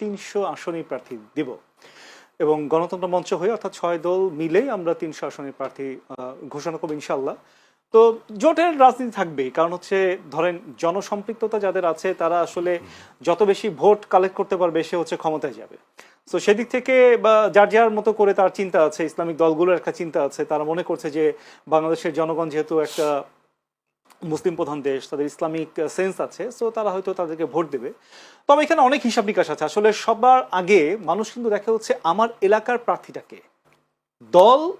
তিনশো আসনের প্রার্থী দেব। এবং গণতন্ত্র মঞ্চ হয়ে অর্থাৎ ছয় দল মিলে আমরা তিনশো আসনের প্রার্থী ঘোষণা করব ইনশাল্লাহ তো জোটের রাজনীতি থাকবেই, কারণ হচ্ছে ধরেন জনসম্পৃক্ততা যাদের আছে তারা আসলে যত বেশি ভোট কালেক্ট করতে পারবে সে হচ্ছে ক্ষমতায় যাবে। তো সেদিক থেকে বা যার যার মতো করে তার চিন্তা আছে, ইসলামিক দলগুলোর একটা চিন্তা আছে, তারা মনে করছে যে বাংলাদেশের জনগণ যেহেতু একটা মুসলিম প্রধান দেশ, তাদের ইসলামিক সেন্স আছে সো তারা হয়তো তাদেরকে ভোট দেবে। তবে এখানে অনেক হিসাব নিকাশ আছে। আসলে সবার আগে মানুষ কিন্তু দেখা হচ্ছে আমার এলাকার প্রার্থীটাকে। দল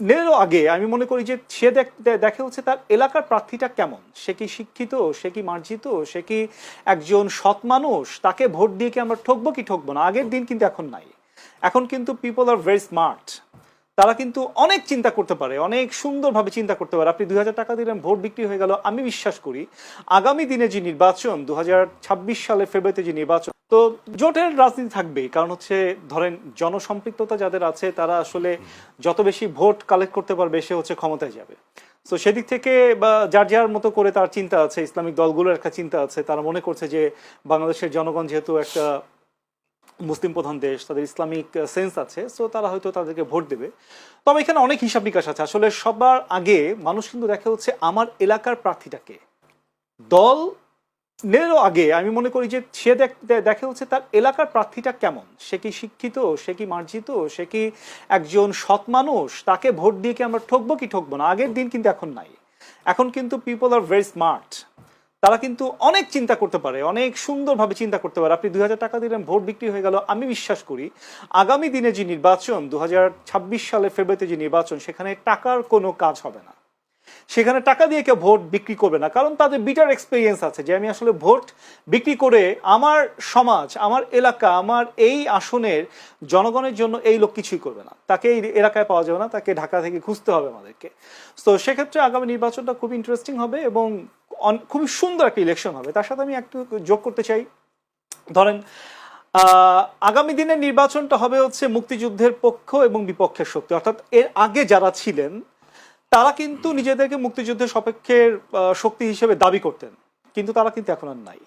নেরও আগে আমি মনে করি যে সে দেখ- হচ্ছে তার এলাকার প্রার্থীটা কেমন? সে কি শিক্ষিত? সে কি মার্জিত? সে কি একজন সৎ মানুষ? তাকে ভোট দিয়ে কি আমরা ঠকবো কি ঠকবো না? আগের দিন কিন্তু এখন নাই। এখন কিন্তু পিপল আর ভেরি স্মার্ট তারা কিন্তু অনেক চিন্তা করতে পারে, অনেক সুন্দরভাবে চিন্তা করতে পারে। আপনি দুই হাজার টাকা দিলেন, ভোট বিক্রি হয়ে গেল, আমি বিশ্বাস করি আগামী দিনে যে নির্বাচন, দুই হাজার ছাব্বিশ সালে ফেব্রুয়ারিতে যে নির্বাচন, তো জোটের রাজনীতি থাকবেই। কারণ হচ্ছে, ধরেন জনসম্পৃক্ততা যাদের আছে, তারা আসলে যত বেশি ভোট কালেক্ট করতে পারবে, সে হচ্ছে ক্ষমতায় যাবে। তো সেদিক থেকে বা যার যার মতো করে তার চিন্তা আছে, ইসলামিক দলগুলোর একটা চিন্তা আছে, তারা মনে করছে যে বাংলাদেশের জনগণ যেহেতু একটা মুসলিম প্রধান দেশ, তাদের ইসলামিক সেন্স আছে সো তারা হয়তো তাদেরকে ভোট দেবে। তবে এখানে অনেক হিসাব নিকাশ আছে। আসলে সবার আগে মানুষ কিন্তু দেখা হচ্ছে আমার এলাকার প্রার্থীটাকে দল নেরও আগে আমি মনে করি যে সে দেখ- হচ্ছে তার এলাকার প্রার্থীটা কেমন? সে কি শিক্ষিত? সে কি মার্জিত? সে কি একজন সৎ মানুষ? তাকে ভোট দিয়ে কি আমরা ঠকবো কি ঠকবো না? আগের দিন কিন্তু এখন নাই। এখন কিন্তু পিপল আর ভেরি স্মার্ট তারা কিন্তু অনেক চিন্তা করতে পারে, অনেক সুন্দরভাবে চিন্তা করতে পারে। আপনি দুই হাজার টাকা দিলেন, ভোট বিক্রি হয়ে গেল, আমি বিশ্বাস করি আগামী দিনে যে নির্বাচন দু হাজার ছাব্বিশ সালে ফেব্রুয়ারিতে যে নির্বাচন, সেখানে টাকার কোনো কাজ হবে না। সেখানে টাকা দিয়ে কেউ ভোট বিক্রি করবে না, কারণ তাদের বিটার এক্সপিরিয়েন্স আছে যে আমি আসলে ভোট বিক্রি করে আমার সমাজ, আমার এলাকা, আমার এই আসনের জনগণের জন্য এই লোক কিছুই করবে না। তাকে এই এলাকায় পাওয়া যাবে না, তাকে ঢাকা থেকে খুঁজতে হবে আমাদেরকে। তো সেক্ষেত্রে আগামী নির্বাচনটা খুব ইন্টারেস্টিং হবে এবং খুবই সুন্দর একটা ইলেকশন হবে। তার সাথে আমি একটু যোগ করতে চাই। ধরেন আগামী দিনের নির্বাচনটা হবে হচ্ছে মুক্তিযুদ্ধের পক্ষ এবং বিপক্ষের শক্তি। অর্থাৎ এর আগে যারা ছিলেন তারা কিন্তু নিজেদেরকে মুক্তিযুদ্ধের সপক্ষের শক্তি হিসেবে দাবি করতেন। কিন্তু তারা কিন্তু এখন আর নাই।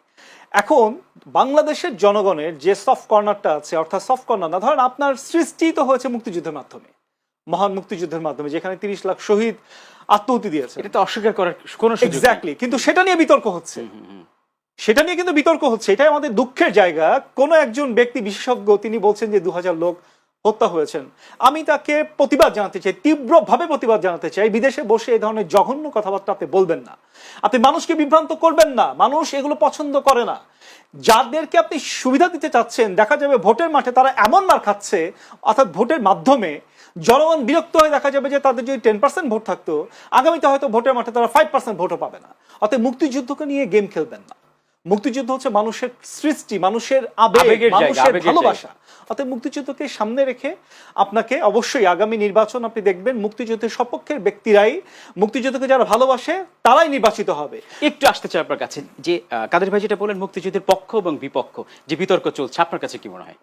এখন বাংলাদেশের জনগণের যে সফট কর্নারটা আছে অর্থাৎ সফট কর্নার না ধরেন আপনার সৃষ্টি তো হয়েছে মুক্তিযুদ্ধের মাধ্যমে মহান মুক্তিযুদ্ধের মাধ্যমে যেখানে তিরিশ লাখ শহীদ আত্মহতি দিয়েছে এটা তো অস্বীকার করার কোনো এক্স্যাক্টলি কিন্তু সেটা নিয়ে বিতর্ক হচ্ছে। সেটা নিয়ে কিন্তু বিতর্ক হচ্ছে। এটাই আমাদের দুঃখের জায়গা। কোনো একজন ব্যক্তি বিশেষজ্ঞ তিনি বলছেন যে দু হাজার লোক হত্যা হয়েছেন। আমি তাকে প্রতিবাদ জানাতে চাই, তীব্রভাবে প্রতিবাদ জানাতে চাই। বিদেশে বসে এই ধরনের জঘন্য কথাবার্তা আপনি বলবেন না। আপনি মানুষকে বিভ্রান্ত করবেন না। মানুষ এগুলো পছন্দ করে না। যাদেরকে আপনি সুবিধা দিতে চাচ্ছেন, দেখা যাবে ভোটের মাঠে তারা এমন মার খাচ্ছে, অর্থাৎ ভোটের মাধ্যমে জনগণ বিরক্ত হয়ে দেখা যাবে যে তাদের যদি টেন পার্সেন্ট ভোট থাকতো, আগামীতে হয়তো ভোটের মাঠে তারা ফাইভ পার্সেন্ট ভোটও পাবে না। অর্থাৎ মুক্তিযুদ্ধকে নিয়ে গেম খেলবেন না। মুক্তিযুদ্ধ হচ্ছে মানুষের সৃষ্টি মানুষের আবেগ মানুষের ভালোবাসা। অর্থাৎ মুক্তিযুদ্ধকে সামনে রেখে আপনাকে অবশ্যই আগামী নির্বাচন আপনি দেখবেন মুক্তিযুদ্ধের সপক্ষের ব্যক্তিরাই মুক্তিযুদ্ধকে যারা ভালোবাসে তারাই নির্বাচিত হবে। একটু আসতে চাই আপনার কাছে যে কাদের ভাই যেটা বলেন মুক্তিযুদ্ধের পক্ষ এবং বিপক্ষ যে বিতর্ক চলছে আপনার কাছে কি মনে হয়?